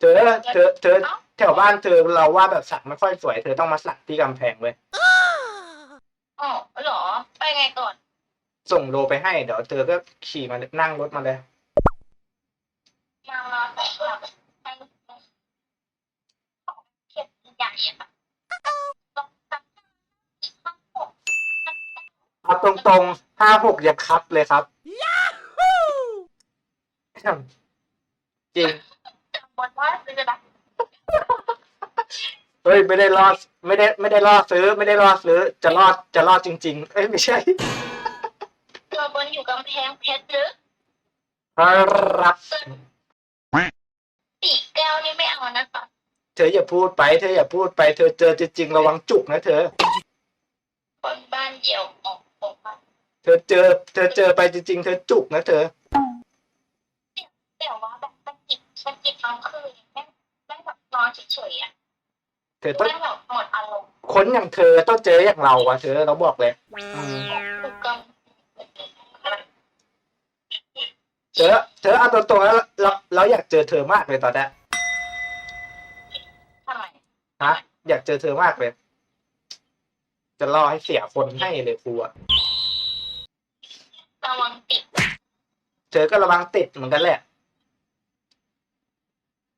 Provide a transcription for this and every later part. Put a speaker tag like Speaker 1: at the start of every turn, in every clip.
Speaker 1: เธอเธอเธอแถวบ้านเธอเราว่าแบบสักไม่ค่อยสวย เธอต้องมาสักที่กำแพงเว้ย
Speaker 2: อ๋อเหรอ ไปไงก่อน
Speaker 1: ส่งโลไปให้เดี๋ยวเธอก็ขี่มานั่งรถมาเลย
Speaker 2: มามาแต่เราไปเข็บใหญ่อะค่ะต้องตัดข้างหก
Speaker 1: เอาตรงๆห้าหกอย่าคัดเลยครับจริง
Speaker 2: จำบนว่าซื้อแบบ
Speaker 1: เฮ้ยไม่ได้รอดไม่ได้ไม่ได้รอดซื้อ ไม่ได้รอดซื้อ จะรอดจะรอดจริง ๆ เอ้ยไม่ใช่
Speaker 2: เจอบนอยู่กำแพงเพชรหรือ
Speaker 1: ครับ
Speaker 2: สี่แก้วนี่ไม่เอานะคะ
Speaker 1: เธออย่าพูดไปเธออย่าพูดไปเธอเจอจริงๆระวังจุกนะเธอ
Speaker 2: คนบ้านเดียวออกออกมา
Speaker 1: เธอเจอ เธอเจอไปจริงๆเธอจุกนะเธอ
Speaker 2: แต่ว่าแบบมันจิบมันจิบทั้งคืนแม่งแม่งแบบนอนเฉยๆอะ
Speaker 1: เธอต้อง
Speaker 2: แม่งแบบหมดอารมณ์
Speaker 1: คนอย่างเธอต้องเจออย่างเราอะเธอเราบอกเลยอืม
Speaker 2: คือกำ
Speaker 1: เธอเธอเอาตรงๆแล้วเราเราอยากเจอเธอมากเลยตอนนี้
Speaker 2: ทำไม
Speaker 1: ฮะอยากเจอเธอมากเลย จะรอให้เสียคนให้เลยครูอะ
Speaker 2: ระวังติด
Speaker 1: เธอก็ระวังติดเหมือนกันแหละ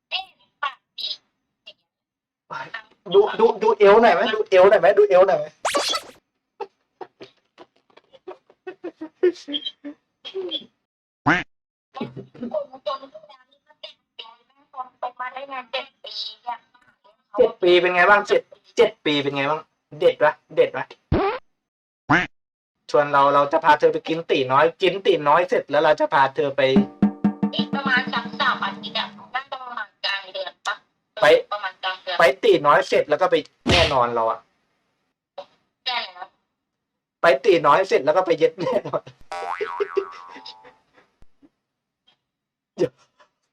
Speaker 2: เอ๊ะปากดี
Speaker 1: ดูดูดูเอวหน่อยไหมดูเอวหน่อยไหมดูเอวหน่อยไหม
Speaker 2: คนจนทุกอย่างนี่ก็เจ็ดปีแม่งคนไปมาได้งานเจ็ดปีเนี่ย
Speaker 1: เจ็ดปีเป็นไงบ้างเจ็ดเจ็ดปีเป็นไงบ้าง เด็ดปะเด็ดปะชวนเราเราจะพาเธอไปกินตีน้อย กินตีน้อยเสร็จแล้วเราจะพาเธอไป
Speaker 2: อีกประมาณ
Speaker 1: ไป
Speaker 2: ประมาณกลางเดือน
Speaker 1: ไปตีน้อยเสร็จแล้วก็ไปแน่นอนเราอะ
Speaker 2: แน่เลยนะ
Speaker 1: ไปตีน้อยเสร็จแล้วก็ไปเย็ดแน่นอนเดี๋ยว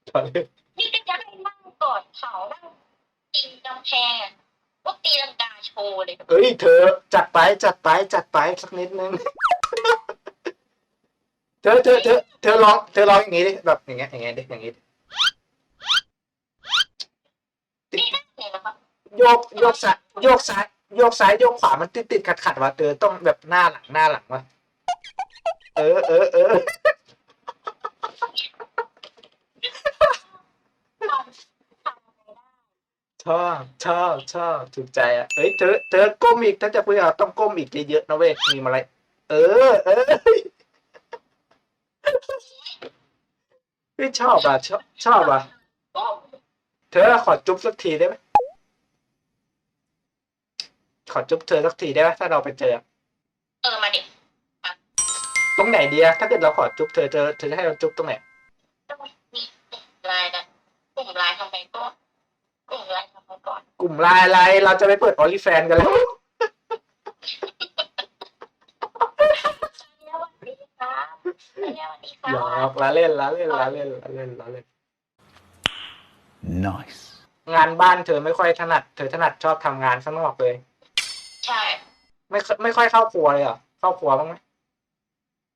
Speaker 1: ตอนนี้
Speaker 2: นี่ก็จะให้นั่งกอดเขานั่งกินกำแพงอะพวกตีลังกาโชว์เลย
Speaker 1: เอ้ยเธอ จัดไปจัดไปจัดไปสักนิดนึงเธอเธอเธอเธอลองเธอลองอย่างงี้ดิแบบอย่างเงี้ยอย่างเงี้ยดิอย่างงี้ดิ
Speaker 2: นี่นั่งเนี่ยนะครับ
Speaker 1: โยกโยกซ้ายโยกซ้ายโยกซ้ายโยกขวามันติดติดขัดขัดว่ะเธอต้องแบบหน้าหลังหน้าหลังว่ะเออเออเออชอบชอบชอบถูกใจอะเอ้ยเธอเธอก้มอีกถ้าจะคุยกับเราต้องก้มอีกเยอะๆนะเว้ยมีอะไร เออ เออเฮ้ยชอบอะชอบชอบอะ เธอขอจุ๊บสักทีได้ไหม ขอจุ๊บเธอสักทีได้ไหมถ้าเราไปเจอ
Speaker 2: เออมาดิ
Speaker 1: ตรงไหนดีอะถ้าเกิดเราขอจุ๊บเธอเธอเธอจะให้เราจุ๊บตรงไหน
Speaker 2: ต้องมีกลุ่มไลน์กันกลุ่มไลน์ทำไมก็กลุ่มไลน์ทำไมก่อน
Speaker 1: กลุ่มไลน์อะไรเราจะไปเปิดออลิแฟนกันแล้ว
Speaker 2: สวัสดีครับสวัสดีค
Speaker 1: หย
Speaker 2: รั
Speaker 1: อบกละเล่นละเล่นละเล่นละเล่นละเล่น
Speaker 3: Nice.
Speaker 1: งานบ้านเธอไม่ค่อยถนัด เธอถนัดชอบทำงานข้างนอกเลย
Speaker 2: ใช่
Speaker 1: ไม่ค่อยไม่ค่อยเข้าครัวเลยเหรอเข้าครัวบ้างไหม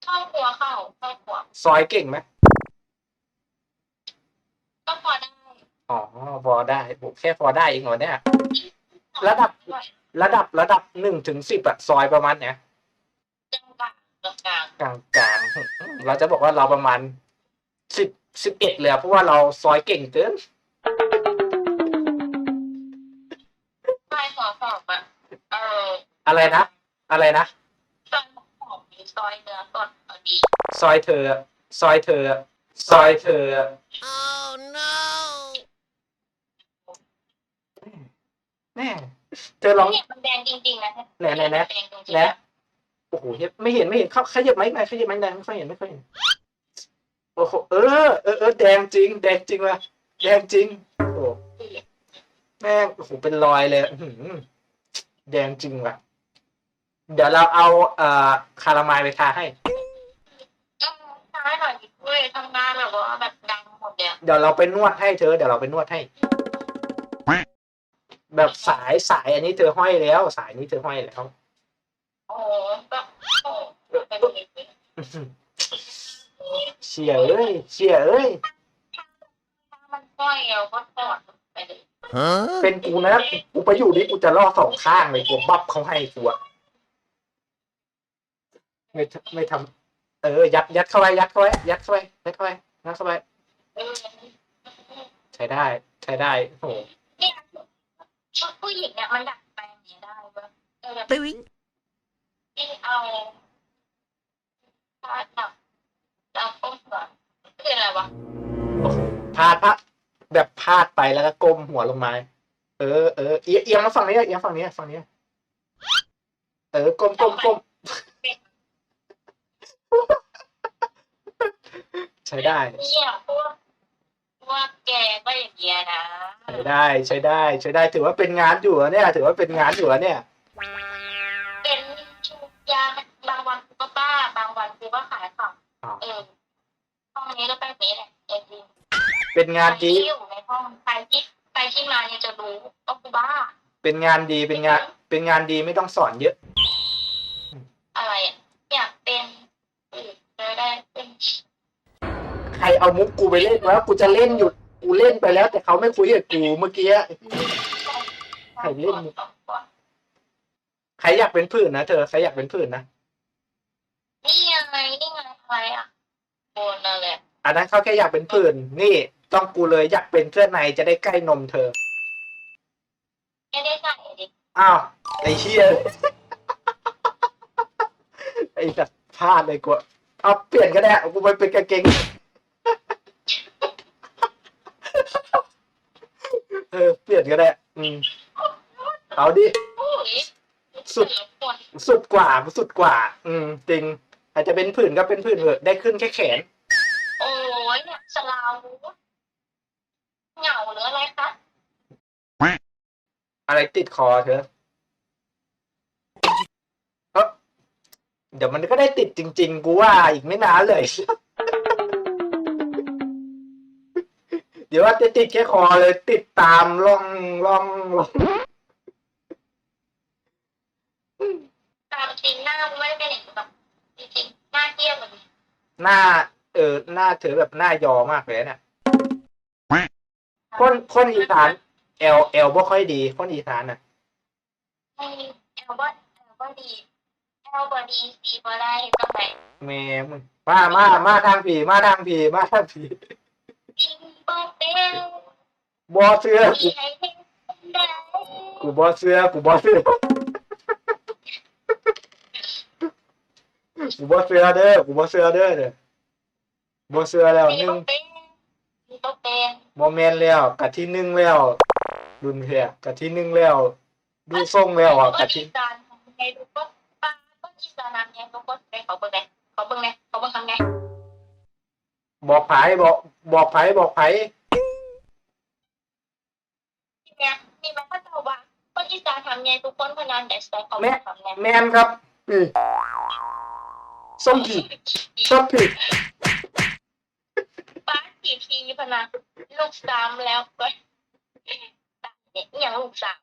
Speaker 2: เข้าครัวเข้าเข้าครัว
Speaker 1: ซอยเก่งไหม
Speaker 2: ก็พอได้
Speaker 1: อ๋อพอได้โหแค่พอได้เองเหรอเนี่ย ระดับระดับระดับหนึ่งถึงสิบอะซอยประมาณเนี้ย
Speaker 2: กลางกลางกลาง
Speaker 1: กลางกลางๆเราจะบอกว่าเราประมาณสิบสิบเอ็ดเลยอะเพราะว่าเราซอยเก่งเกิน
Speaker 2: อ
Speaker 1: อะไรนะ อะไรนะ
Speaker 2: ซอยหัวหอมมีซอยเนื้อสดพอดี
Speaker 1: ซอยเธอ ซอยเธอ ซอยเธอ
Speaker 4: Oh no!
Speaker 1: แน่เธอลอง
Speaker 2: เนี่ยมันแดงจริงๆนะ
Speaker 1: ไหนไหนไหน
Speaker 2: แดงจริงๆ
Speaker 1: แนะโอ้โหเห็นไม่เห็นไม่เห็นเขาขยับไหมไหนขยับไหมไหนไม่ค่อยเห็นไม่ค่อยเห็นโอ้โหเออเออเออแดงจริง แดงจริงว่ะแดงจริง โอ้โหแม่งโอ้โหเป็นรอยเลยอื้อหือแดงจริงว่ะ เดี๋ยวเราเอาเอ่อคารามายไปทาให้
Speaker 2: เออใช่หน่อยดิเว้ยทำงานแบบว่าแบบดังหมดเลยอะ
Speaker 1: เดี๋ยวเราไปนวดให้เธอ เดี๋ยวเราไปนวดให้ แบบสายสายอันนี้เธอห้อยแล้ว สายนี้เธอห้อยแล้ว
Speaker 2: โอ้โหก็โอ้โหเป็นอย่างนี้
Speaker 1: เชียเอ้ยเชียเอ้ย
Speaker 2: มันห้อยเราก็ถอดไปเลย
Speaker 3: Huh?
Speaker 1: เป็นกูนะกูไปอยู่นี่กูจะล่อสองข้างเลยกูบับเขาให้กูอะ ไม่ทไม่ทำเออ ยัดยัดเข้าไปยัดเข้าไปยัดเข้าไปยัดเข้าไปยัดเข้าไป
Speaker 2: เออ
Speaker 1: ใช้ได้ ใช้ได้โอ้โห
Speaker 2: เนี่ยชุดผู้หญิงเนี่ยมันดัดแปลงนี้ได้เว้ยเออแบบ
Speaker 3: Doing.
Speaker 2: ที่เอาพาดแบบเอาก้มหัวคืออะไรวะ
Speaker 1: พาดพะแบบพาดไปแล้วก็ก้มหัวลงมา เออเออเอียงเอียงมาฝั่งนี้เอียงฝั่งนี้ฝั่งนี้ เออก้มก้มก้ม ใช้ได้
Speaker 2: เนี่ยพวกพวกแกก็อย่างเงี้ยนะ
Speaker 1: ใช้ได้ใช้ได้ใช้ได้ถือว่าเป็นงานอยู่อะเนี่ย ถือว่าเป็นงานอยู่อะเนี่ย
Speaker 2: เป็นชุดยาบางวันกูก็บ้าบางวันกูก็ขายของ
Speaker 1: อ้าว
Speaker 2: เออห้องนี้ก็แบบนี้แหละเออจริง
Speaker 1: เป็นงาน
Speaker 2: ใคร
Speaker 1: ดี
Speaker 2: ที่อยู่ในห้องใครที่ใครที่มาเนี่ยจะรู้ว่ากูบ้า
Speaker 1: เป็นงานดีเป็นงาน เป็นงานดีไม่ต้องสอนเยอะ
Speaker 2: อะไรอะอยากเป็นอือจะได้เป็น
Speaker 1: ใค รเอามุกกูไปเล่นวะกูจะเล่นอยู่กูเล่นไปแล้ว แต่เขาไม่คุยกับกูเมื่อกี้ใครเล่น
Speaker 2: สองคน
Speaker 1: ใครอยากเป็นผื่นนะเธอใครอยากเป็นผื่นนะ
Speaker 2: นี่ยังไงนี่ไงอะไรอะโบนนั่นแหละ
Speaker 1: อันนั้นเขาแค่อยากเป็นผื่นนี่ ต้องกูเลยอยากเป็นเสื้อในจะได้ใกล้นมเธอ
Speaker 2: ไม่ได้ใส่ดิ
Speaker 1: อ้าวไอ้เฮียไอ้สัตว์พลาดเลยกูเอาเปลี่ยนก็ได้เอากูไปเป็นกางเกง เออเปลี่ยนก็ได้ อืมเอาดิ
Speaker 2: โอ้ย
Speaker 1: สุด
Speaker 2: ปวด
Speaker 1: สุดกว่า สุดกว่า อืม จริง อาจจะเป็นผื่นก็เป็นผื่นเถอะ ได้ขึ้นแค่แขน
Speaker 2: โอ้ยเนี่ยสลาวเหงาหรืออะไรคะ
Speaker 1: อะไรติดคอเธอเอ้อเดี๋ยวมันก็ได้ติดจริง ๆ กูว่าอีกไม่นานเลย ดี๋ยวว่าจะติดแค่คอเลยติดตามล่องล่องล่อง
Speaker 2: ตามจริงหน้าไม่ได้เป็นอย่างนี้หรอกจริงๆหน้าเทียบแบบนี้
Speaker 1: หน้า เออหน้าเธอแบบหน้ายอมากเลยเนี่ยคนคนอีสานแอลแอลบ่ค่อยดี คนอีสานน่ะ
Speaker 2: ให้แอลว่าแอลว่าดีแอลบอดีซีบอได้ก็ไป
Speaker 1: แม่มึงมามามาทางผีมาทางผีมาทางผี
Speaker 2: อิง บอเต้
Speaker 1: บอเสือกู
Speaker 2: ที่ให้เห็นได้
Speaker 1: กูบอเสื้อกูบอเสื้อกูบอเสื้อเด้อกูบอเสื้อเด้อเด้อบอเสื้อแล้วหนึ่ง
Speaker 2: บอเต้
Speaker 1: บอแมนแล้วกะที่หนึ่งแล้วดุนเพียกะที่หนึ่งแล้ว ดูทรงแล้วอะ
Speaker 2: กะ
Speaker 1: ที่
Speaker 2: ไงดูก็ป้าก็อีสานทำไงดูก็ไปเขาเบิ่งไงเขาเบิ่งไงเขาเบิ่งทำไง
Speaker 1: บอกไผบอกบอกไผบอกไผ
Speaker 2: ที่เนี่ยมีมันก็จะว่าคนอีสานทำไงทุกคนพนันแต่ใส่เขาเบิ่งทำไง
Speaker 1: แมนครับอืมส้มผิดส้มผิด
Speaker 2: ป้าสี่พีพนันลูกสามแล้วก็เนี่ยอย่างลูกสาม